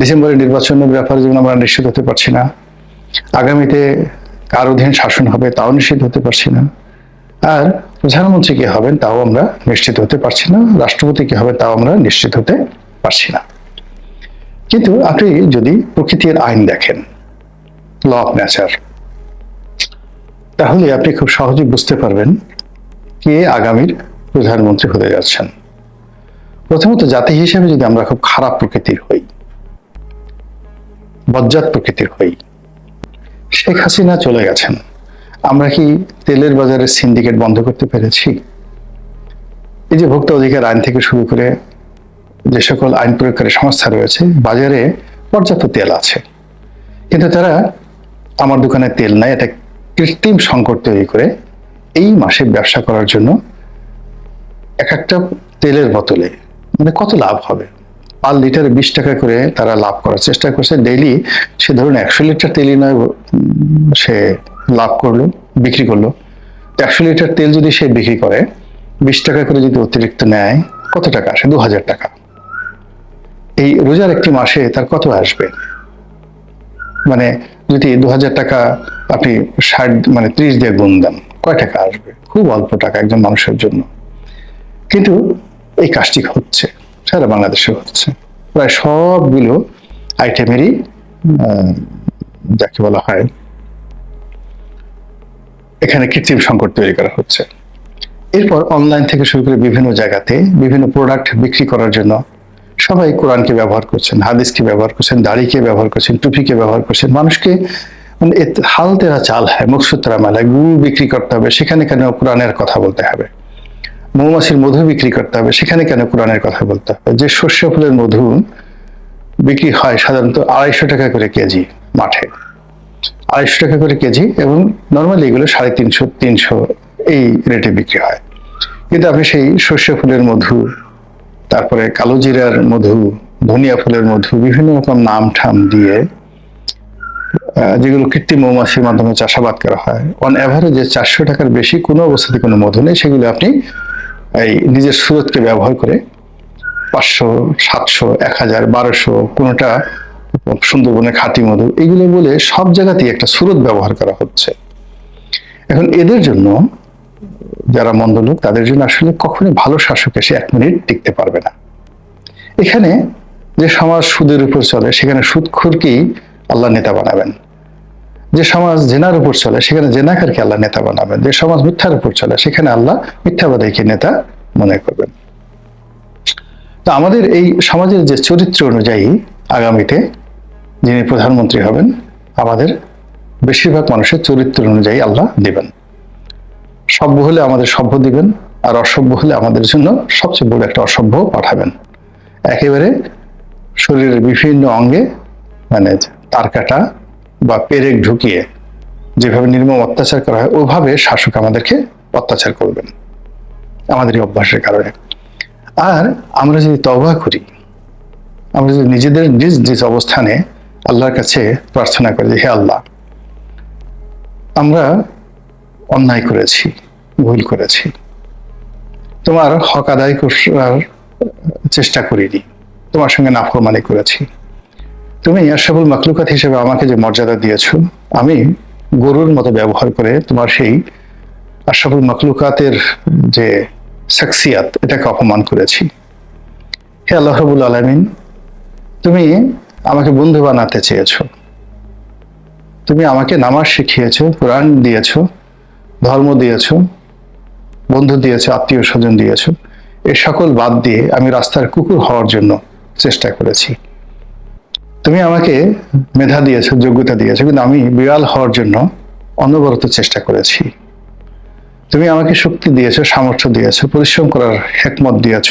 ডিসেম্বরের নির্বাচনের ব্যাপারে যেমন আমরা নিশ্চিত হতে পারছি না, আগামীতে কার অধীন শাসন হবে তাও নিশ্চিত হতে পারছি না। আর প্রধানমন্ত্রী কে হবেন তাও আমরা নিশ্চিত হতে পারছি না, রাষ্ট্রপতি কে হবে তাও আমরা নিশ্চিত হতে পারছি না। কিন্তু আপনি যদি প্রকৃতির আইন দেখেন ল অফ নেচার তাহলে আপনি খুব সহজে বুঝতে পারবেন কে আগামীর প্রধানমন্ত্রী হতে যাচ্ছেন। প্রথমত জাতি হিসেবে যদি আমরা খুব খারাপ প্রকৃতির হই বজ্জাত প্রকৃতির হই। শেখ হাসিনা চলে গেছেন। আমরা কি তেলের বাজারে সিন্ডিকেট বন্ধ করতে পেরেছি? এই যে ভোক্তা অধিকার আইন থেকে শুরু করে যে সকল আইন প্রয়োগকারী সংস্থা রয়েছে, বাজারে পর্যাপ্ত তেল আছে। কিন্তু তারা, আমার দোকানে তেল নাই, এটা কৃত্রিম সংকট তৈরি করে এই মাসে ব্যবসা করার জন্য এক একটা তেলের বোতলে মানে কত লাভ হবে? পার লিটারে বিশ টাকা করে তারা লাভ করার চেষ্টা করছে। ডেইলি সে ধরুন একশো লিটার তেলই নয় সে লাভ করল, বিক্রি করল। একশো লিটার তেল যদি সে বিক্রি করে, বিশ টাকা করে যদি অতিরিক্ত নেয়, কত টাকা আসে? দু হাজার টাকা। এই রোজার একটি মাসে তার কত আসবে? মানে যদি দু হাজার টাকা আপনি ষাট মানে ত্রিশ দিয়ে গুণ দেন, কয় টাকা আসবে? খুব অল্প টাকা একজন মানুষের জন্য। কিন্তু এই কাজটি হচ্ছে। সারা বাংলাদেশে হচ্ছে। প্রায় সবগুলো আইটেমেরই যাকে বলা হয় এখানে কৃত্রিম সংকট তৈরি করা হচ্ছে। এরপর অনলাইন থেকে শুরু করে বিভিন্ন জায়গাতে বিভিন্ন প্রোডাক্ট বিক্রি করার জন্য সবাই কোরআনকে ব্যবহার করছেন, হাদিসকে ব্যবহার করছেন, দাড়িকে ব্যবহার করছেন, টুপিকে ব্যবহার করছেন। মানুষকে মানে এ হাল তেরা চাল হয় মুখসুতরা মেলায় গুড় বিক্রি করতে হবে, সেখানে কেন কোরআনের কথা বলতে হবে? মৌমাছির মধু বিক্রি করতে হবে, সেখানে কেন কোরআনের কথা বলতে হবে? যে শস্য ফুলের মধু বিক্রি হয় সাধারণত আড়াইশো টাকা করে কেজি মাঠে। আড়াইশো টাকা করে কেজি এবং নর্মালি এগুলো সাড়ে তিনশো তিনশো এই রেটে বিক্রি হয়। কিন্তু আপনি সেই শস্য ফুলের মধু, তারপরে কালো জিরার মধু, ধনিয়া ফুলের মধু, বিভিন্ন রকম নাম ঠাম দিয়ে যেগুলো কৃত্রিম মৌমাছির মাধ্যমে চাষাবাদ করা হয় অন অ্যাভারেজে চারশো টাকার বেশি কোনো অবস্থাতে কোনো মধু নেই, সেগুলো আপনি এই নিজের সুরতকে ব্যবহার করে পাঁচশো, সাতশো, এক হাজার, বারোশো, কোনোটা সুন্দরবনের খাঁটি মধু, এগুলো বলে সব জায়গাতেই একটা সুরত ব্যবহার করা হচ্ছে। এখন এদের জন্য যারা মন্দ লোক, তাদের জন্য আসলে কখনোই ভালো শাসক এসে এক মিনিট টিকতে পারবে না। এখানে যে সমাজ সুদের উপর চলে, সেখানে সুদখোরকেই আল্লাহ নেতা বানাবেন? যে সমাজ জেনার উপর চলে, সেখানে জেনাকারকে আল্লাহ নেতা বানাবেন। যে সমাজ মিথ্যার উপর চলে, সেখানে আল্লাহ মিথ্যাবাদীকে নেতা মনে করবেন। তো আমাদের এই সমাজের যে চরিত্র অনুযায়ী আগামীতে যিনি প্রধানমন্ত্রী হবেন, আমাদের বেশিরভাগ মানুষের চরিত্র অনুযায়ী আল্লাহ দিবেন। সভ্য হলে আমাদের সভ্য দিবেন, আর অসভ্য হলে আমাদের জন্য সবচেয়ে বড় একটা অসভ্য পাঠাবেন। একেবারে শরীরের বিভিন্ন অঙ্গে মানে তার কাটা বা পেরেক ঢুকিয়ে যেভাবে নির্মম অত্যাচার করা হয়, ওভাবে শাসক আমাদেরকে অত্যাচার করবেন। আমাদের এই অভ্যাসের কারণে। আর আমরা যদি তওবা করি, আমরা যদি নিজেদের নিজ নিজ অবস্থানে আল্লাহর কাছে প্রার্থনা করি হে আল্লাহ, আমরা অন্যায় করেছি, ভুল করেছি। তোমার হক আদায় করার চেষ্টা করিনি। তোমার সঙ্গে নাফরমানি করেছি। তুমি আশরাফুল মাকলুকাত হিসেবে আমাকে যে মর্যাদা দিয়েছ, আমি গরুর মতো ব্যবহার করে তোমার সেই আশরাফুল মাকলুকাতের যে সাকসিয়াত এটাকে অপমান করেছি। হে আল্লাহ রবুল আলমিন, তুমি আমাকে বন্ধু বানাতে চেয়েছো। তুমি আমাকে নামাজ শিখিয়েছ, কোরআন দিয়েছ, ধর্ম দিয়েছ, বন্ধু দিয়েছ আত্মীয় স্বজন দিয়েছ, এ সকল বাদ দিয়ে আমি রাস্তার কুকুর হওয়ার জন্য চেষ্টা করেছি। তুমি আমাকে মেধা দিয়েছ, যোগ্যতা দিয়েছ, কিন্তু আমি বিড়াল হওয়ার জন্য অনবরত চেষ্টা করেছি। তুমি আমাকে শক্তি দিয়েছ, সামর্থ্য দিয়েছ, পরিশ্রম করার হেকমত দিয়েছ,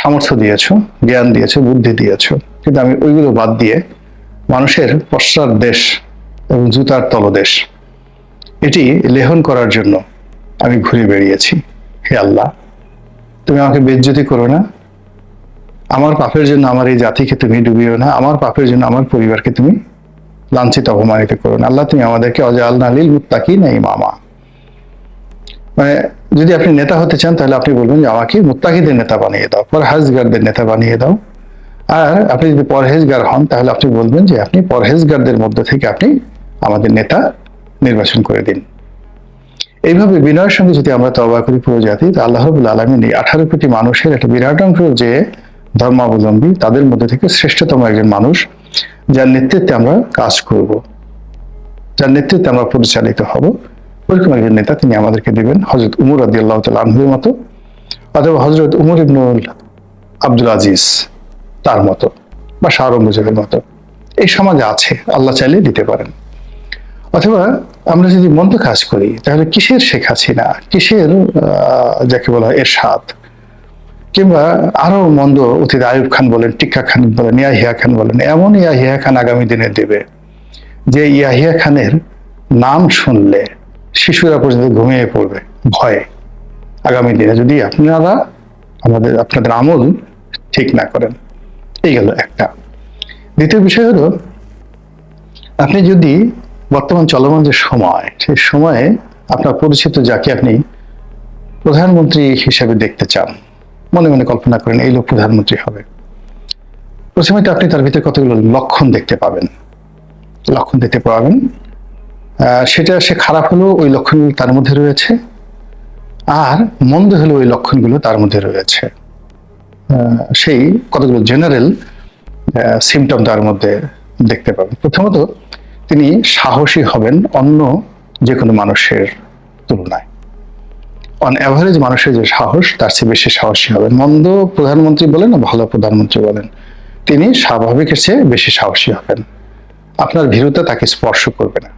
সামর্থ্য দিয়েছ, জ্ঞান দিয়েছ, বুদ্ধি দিয়েছ। কিন্তু আমি ওইগুলো বাদ দিয়ে মানুষের পশ্চাৎ দেশ এবং জুতার তলদেশ, এটি লেহন করার জন্য আমি ঘুরে বেরিয়েছি হে আল্লাহ, তুমি আমাকে বেজ্জতি করো না আমার পাপের জন্য আমার এই জাতিকে তুমি ডুবিও না, আমার পাপের জন্য আমার পরিবারকে তুমি লাঞ্ছিত, অপমানিত করো না। আল্লাহ, তুমি আমাদেরকে অজাল নালিল মুত্তাকি নাই মামা মানে যদি আপনি নেতা হতে চান, তাহলে আপনি বলবেন যে আমাকে মুত্তাকিদের নেতা বানিয়ে দাও পর হাজগারদের নেতা বানিয়ে দাও। আর আপনি যদি পরহেজগার হন, তাহলে আপনি বলবেন যে আপনি পরহেজগারদের মধ্যে থেকে আপনি আমাদের নেতা নির্বাচন করে দিন। এইভাবে বিনয়ের সঙ্গে যদি আমরা তবা করি পুরো জাতি, তো আল্লাহ রবুল আলমিন এই আঠারো কোটি মানুষের একটা বিরাট অংশ যে ধর্মাবলম্বী, তাদের মধ্যে থেকে শ্রেষ্ঠতম একজন মানুষ, যার নেতৃত্বে আমরা কাজ করব। যার নেতৃত্বে আমরা পরিচালিত হব। ওরকম একজন নেতা তিনি আমাদেরকে দিবেন হজরত উমর আদি আল্লাহ আনহুর মতো, অথবা হজরত উমর ইবনুল আব্দুল আজিজ তার মতো, বা শাহরুজের মতো। এই সমাজে আছে, আল্লাহ চাইলে দিতে পারেন। অথবা আমরা যদি মন্দ কাজ করি, তাহলে কিসের শেখ হাসিনা? কিসের যাকে বলা হয় এরশাদ? কিংবা আরও মন্দ অতীত আয়ুব খান বলেন, টিক্কা খান বলেন, ইয়াহিয়া খান বলেন, এমন ইয়াহিয়া খান আগামী দিনে দেবে যে ইয়াহিয়া খানের নাম শুনলে শিশুরা পর্যন্ত ঘুমিয়ে পড়বে, ভয়ে। আগামী দিনে যদি আপনারা আমাদের, আপনাদের আমল ঠিক না করেন, এই গেল একটা। দ্বিতীয় বিষয় হলো, আপনি যদি বর্তমান চলমান যে সময়, সেই সময়ে আপনার পরিচিত যাকে আপনি প্রধানমন্ত্রী হিসেবে দেখতে চান মনে মনে কল্পনা করেন এই লোক প্রধানমন্ত্রী হবে। প্রথমে আপনি তার ভিতরে কতগুলো লক্ষণ দেখতে পাবেন। লক্ষণ দেখতে পাবেন সেটা সে খারাপ হলেও ওই লক্ষণগুলো তার মধ্যে রয়েছে, আর মন্দ হলেও ওই লক্ষণগুলো তার মধ্যে রয়েছে। সেই কতগুলো জেনারেল সিমটম তার মধ্যে দেখতে পাবেন। প্রথমত তিনি সাহসী হবেন অন্য যে কোনো মানুষের তুলনায়। অন অ্যাভারেজ মানুষের যে সাহস, তার চেয়ে বেশি সাহসী হবেন। মন্দ প্রধানমন্ত্রী বলেন ভালো প্রধানমন্ত্রী বলেন, তিনি স্বাভাবিকের চেয়ে বেশি সাহসী হবেন। আপনার ভীরুতা তাকে স্পর্শ করবে না।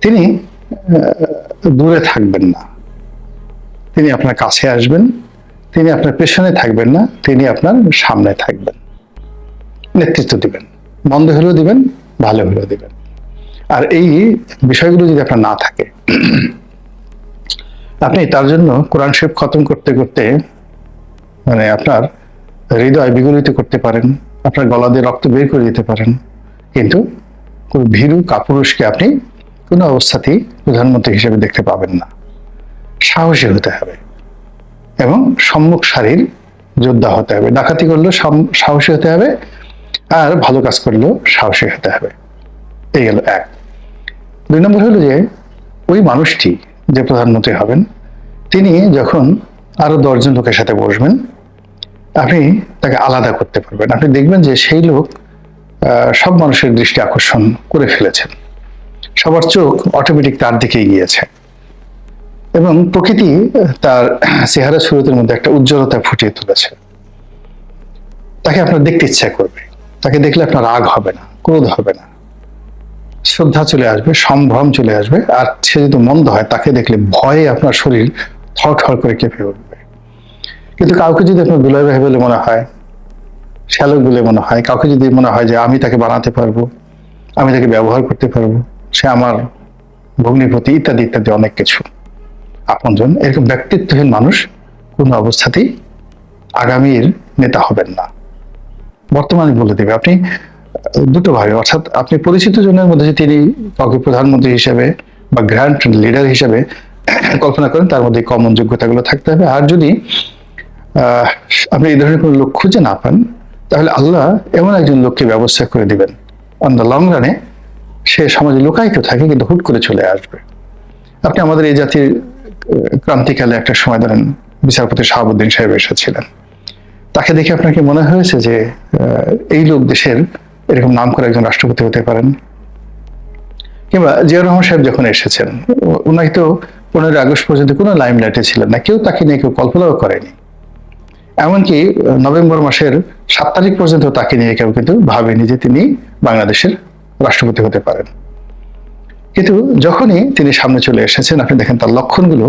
তিনি দূরে থাকবেন না। তিনি আপনার কাছে আসবেন, তিনি আপনার পেছনে থাকবেন না, তিনি আপনার সামনে থাকবেন। নেতৃত্ব দিবেন। মন্দ হলেও দিবেন, ভালো হলেও দিবেন। আর এই বিষয়গুলো যদি আপনার না থাকে আপনি তার জন্য কোরআন শরীফ খতম করতে করতে মানে আপনার হৃদয় বিগলিত করতে পারেন, আপনার গলা দিয়ে রক্ত বের করে দিতে পারেন। কিন্তু কোনো ভীরু কাপুরুষকে আপনি কোনো অবস্থাতেই প্রধানমন্ত্রী হিসেবে দেখতে পাবেন না। সাহসী হতে হবে এবং সম্মুখ সারির যোদ্ধা হতে হবে। ডাকাতি করলেও সাহসী হতে হবে আর ভালো কাজ করলেও সাহসী হতে হবে। এই গেল এক। দুই নম্বর হলো যে, ওই মানুষটি যে প্রধানমন্ত্রী হবেন, তিনি যখন আরও দশজন লোকের সাথে বসবেন, আপনি তাকে আলাদা করতে পারবেন। আপনি দেখবেন যে সেই লোক সব মানুষের দৃষ্টি আকর্ষণ করে ফেলেছেন। সবার চোখ অটোমেটিক তার দিকেই গিয়েছে এবং প্রকৃতি তার চেহারা সুরতের মধ্যে একটা উজ্জ্বলতা ফুটিয়ে তুলেছে। তাকে আপনার দেখতে ইচ্ছা করবে। তাকে দেখলে আপনার রাগ হবে না, ক্রোধ হবে না। শ্রদ্ধা চলে আসবে, সম্ভ্রম চলে আসবে, আর সে যদি মন্দ হয়, তাকে দেখলে ভয়ে আপনার শরীর থর করে কেঁপে উঠবে। কিন্তু কাউকে যদি আপনার বিলয় ভাই বলে মনে হয়, শ্যালক বলে মনে হয়, কাউকে যদি মনে হয় যে আমি তাকে বানাতে পারব, আমি তাকে ব্যবহার করতে পারব, সে আমার ভগ্নিপতি ইত্যাদি ইত্যাদি অনেক কিছু, আপনজন, এরকম ব্যক্তিত্বহীন মানুষ কোনো অবস্থাতেই আগামীর নেতা হবেন না। বর্তমানে বলে দেবে, আপনি আহ, দুটো ভাবে অর্থাৎ আপনি পরিচিত জনের মধ্যে যে তিনি কাউকে প্রধানমন্ত্রী হিসেবে বা গ্র্যান্ড লিডার হিসেবে কল্পনা করেন তার মধ্যে কমন যোগ্যতাগুলো থাকতে হবে। আর যদি আপনি এই ধরনের কোনো লোক খুঁজে না পান তাহলে আল্লাহ এমন একজন লোককে ব্যবস্থা করে দিবেন। অন দ্য লং রানে সে সমাজে লুকায়িত থাকে কিন্তু হুট করে চলে আসবে। আপনি আমাদের এই জাতির ক্রান্তিকালে একটা সময় ধরেন বিচারপতি শাহাবুদ্দিন সাহেব এসেছিলেন। তাকে দেখে আপনাকে মনে হয়েছে যে এই লোক দেশের এরকম নাম করে একজন রাষ্ট্রপতি হতে পারেন। কিংবা জিয়াউর রহমান সাহেব যখন এসেছেন উনি তো পনেরোই আগস্ট পর্যন্ত কোনো লাইমলাইটে ছিলেন না, কেউ তাকে নিয়ে কেউ কল্পনাও করেনি। এমনকি নভেম্বর মাসের সাত তারিখ পর্যন্ত তাকে নিয়ে কেউ কিন্তু ভাবেনি যে তিনি বাংলাদেশের রাষ্ট্রপতি হতে পারেন। কিন্তু যখনই তিনি সামনে চলে এসেছেন, আপনি দেখেন তার লক্ষণগুলো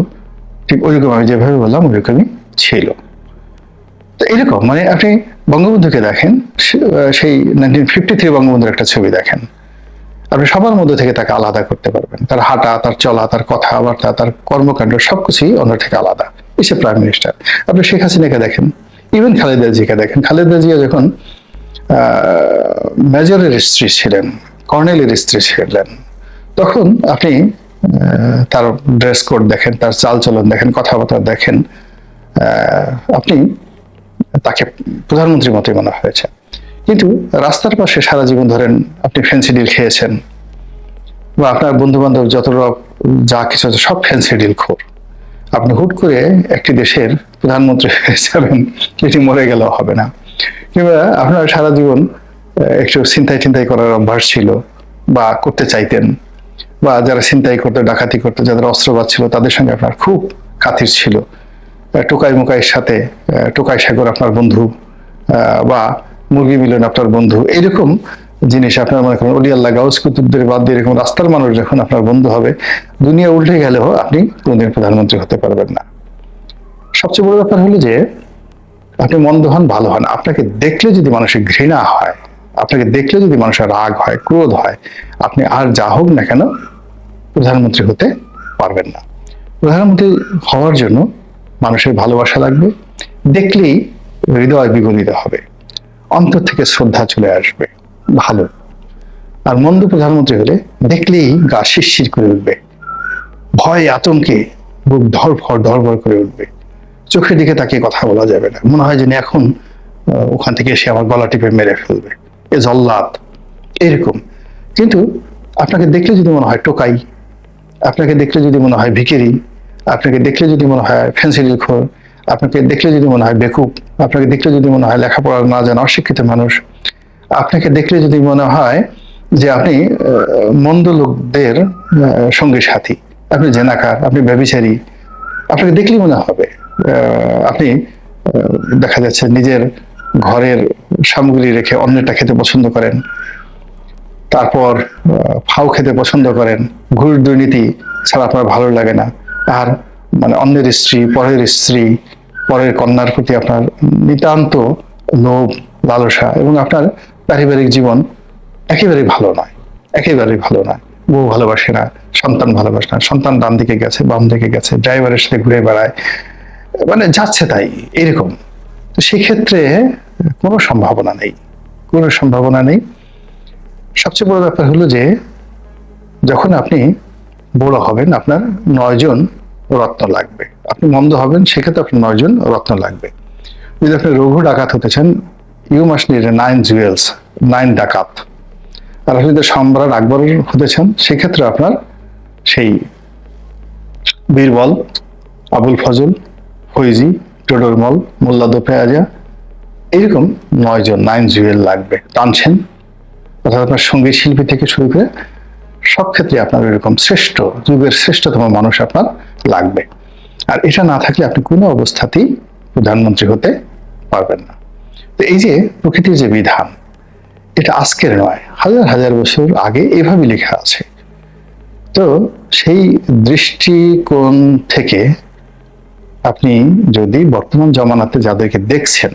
ঠিক ওইরকম আমি যেভাবে বললাম ওইরকমই ছিল। তো এরকম মানে আপনি বঙ্গবন্ধুকে দেখেন সেই নাইনটিন ফিফটি থ্রি বঙ্গবন্ধুর একটা ছবি দেখেন। আপনি সবার মধ্যে থেকে তাকে আলাদা করতে পারবেন। তার হাঁটা, তার চলা, তার কথাবার্তা, তার কর্মকাণ্ড, সবকিছুই অন্য থেকে আলাদা। এসে প্রাইম মিনিস্টার আপনি শেখ হাসিনাকে দেখেন ইভেন খালেদা জিকে দেখেন। খালেদা জিয়া যখন মেজরের স্ত্রী ছিলেন, কর্নেলের স্ত্রী ছিলেন, তখন আপনি তার ড্রেস কোড দেখেন, তার চালচলন দেখেন, কথাবার্তা দেখেন আপনি তাকে প্রধানমন্ত্রীর মতোই মনে হয়েছে। কিন্তু রাস্তার পাশে সারা জীবন ধরেন আপনি ফ্যান্সি ডিল খেয়েছেন বা আপনার বন্ধু বান্ধব যত যা কিছু আছে সব ফ্যান্সি ডিল খোর। আপনি হুট করে একটি দেশের প্রধানমন্ত্রী হয়ে যাবেন, এটি মরে গেলেও হবে না। কিংবা আপনার সারা জীবন একটু চিন্তাই চিন্তাই করার অভ্যাস ছিল বা করতে চাইতেন বা যারা চিন্তাই করতো, ডাকাতি করতো, যাদের অস্ত্রবাদ ছিল, তাদের সঙ্গে আপনার খুব খাতির ছিল। টোকাই মুকাইয়ের সাথে টোকাই সাগর আপনার বন্ধু বা মুরগি মিলন আপনার বন্ধু, এইরকম জিনিস আপনার মনে করেন অলি আল্লাহ গাউস কুতুবদের বাদ দিয়ে এরকম রাস্তার মানুষ যখন আপনার বন্ধু হবে, দুনিয়া উল্টে গেলেও আপনি কোনোদিন প্রধানমন্ত্রী হতে পারবেন না। সবচেয়ে বড় ব্যাপার হলো যে, আপনি মন্দ হন, ভালো হন। আপনাকে দেখলে যদি মানুষের ঘৃণা হয়, আপনাকে দেখলে যদি মানুষের রাগ হয়, ক্রোধ হয়, আপনি আর যা হোক না কেন প্রধানমন্ত্রী হতে পারবেন না। প্রধানমন্ত্রী হওয়ার জন্য মানুষের ভালোবাসা লাগবে, দেখলেই হৃদয় বিগলিত হবে, অন্তর থেকে শ্রদ্ধা চলে আসবে, ভালো। আর মন্দ প্রধানমন্ত্রী হলে দেখলেই গা শিরশির করে উঠবে, ভয় আতঙ্কে বুক ধরফর ধরফর করে উঠবে। চোখের দিকে তাকে কথা বলা যাবে না। মনে হয় যেন এখন ওখান থেকে এসে আমার গলা টিপে মেরে ফেলবে। এ জল্লাদ, এরকম। কিন্তু আপনাকে দেখলে যদি মনে হয় টোকাই, আপনাকে দেখলে যদি মনে হয় ভিকেরি আপনাকে দেখলে যদি মনে হয় ফেন্সিডিল খোর আপনাকে দেখলে যদি মনে হয় বেকুব, আপনাকে দেখলে যদি মনে হয় লেখাপড়া না জানা অশিক্ষিত মানুষ, আপনাকে দেখলে যদি মনে হয় যে আপনি মন্দ লোকদের সঙ্গী সাথী, আপনি জেনাকার, আপনি ব্যবিচারী আপনাকে দেখলেই মনে হবে আপনি দেখা যাচ্ছে নিজের ঘরের সামগ্রী রেখে অন্যটা খেতে পছন্দ করেন, তারপর ফাও খেতে পছন্দ করেন, ঘুষ দুর্নীতি ছাড়া আপনার ভালো লাগে না আর মানে অন্যের স্ত্রী, পরের স্ত্রী, পরের কন্যার প্রতি আপনার নিতান্ত লোভ, লালসা এবং আপনার পারিবারিক জীবন একেবারে ভালো নয়, একেবারে ভালো নয়। বউ ভালোবাসে না, সন্তান ভালোবাসে না, সন্তান ডান দিকে গেছে, বাম দিকে গেছে ড্রাইভারের সাথে ঘুরে বেড়ায় মানে যাচ্ছে তাই, এরকম। তো সেক্ষেত্রে কোনো সম্ভাবনা নেই, কোনো সম্ভাবনা নেই। সবচেয়ে বড় ব্যাপার হলো যে, যখন আপনি বড় হবেন, আপনার নয়জন রত্ন লাগবে। আপনি মন্দ হবেন, সেক্ষেত্রে আপনার নয়জন রত্ন লাগবে। যদি আপনি রঘু ডাকাত হতে চান you must need nine jewels nine ডাকাত। আর আপনি যদি সম্রাট আকবর হতে চান, সেক্ষেত্রে আপনার সেই বীরবল, আবুল ফজল, ফৈজি টোডরমল মোল্লা দোপেয়াজা এরকম নয়জন নাইন জুয়েল লাগবে। টানছেন। অর্থাৎ আপনার সংগীত শিল্পী থেকে শুরু করে সব ক্ষেত্রে আপনার এরকম শ্রেষ্ঠ, যুগের শ্রেষ্ঠতম মানুষ আপনার লাগবে। আর এটা না থাকলে আপনি কোনো অবস্থাতেই প্রধানমন্ত্রী হতে পারবেন না। তো এই যে প্রকৃতির যে বিধান, এটা আজকের নয়, হাজার হাজার বছর আগে এভাবে লেখা আছে। তো সেই দৃষ্টিকোণ থেকে আপনি যদি বর্তমান জমানাতে যাদেরকে দেখছেন,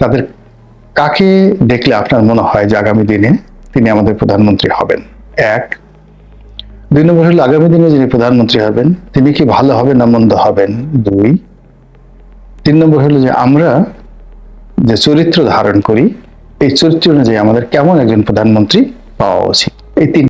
তাদের কাকে দেখলে আপনার মনে হয় যে আগামী দিনে তিনি আমাদের প্রধানমন্ত্রী হবেন? এক, দুই নম্বর হলো আগামী দিনে যিনি প্রধানমন্ত্রী হবেন, তিনি কি ভালো হবেন না মন্দ হবেন? দুই, তিন নম্বর হলো যে আমরা যে চরিত্র ধারণ করি, এই চরিত্র অনুযায়ী আমাদের কেমন একজন প্রধানমন্ত্রী পাওয়া উচিত? এই তিন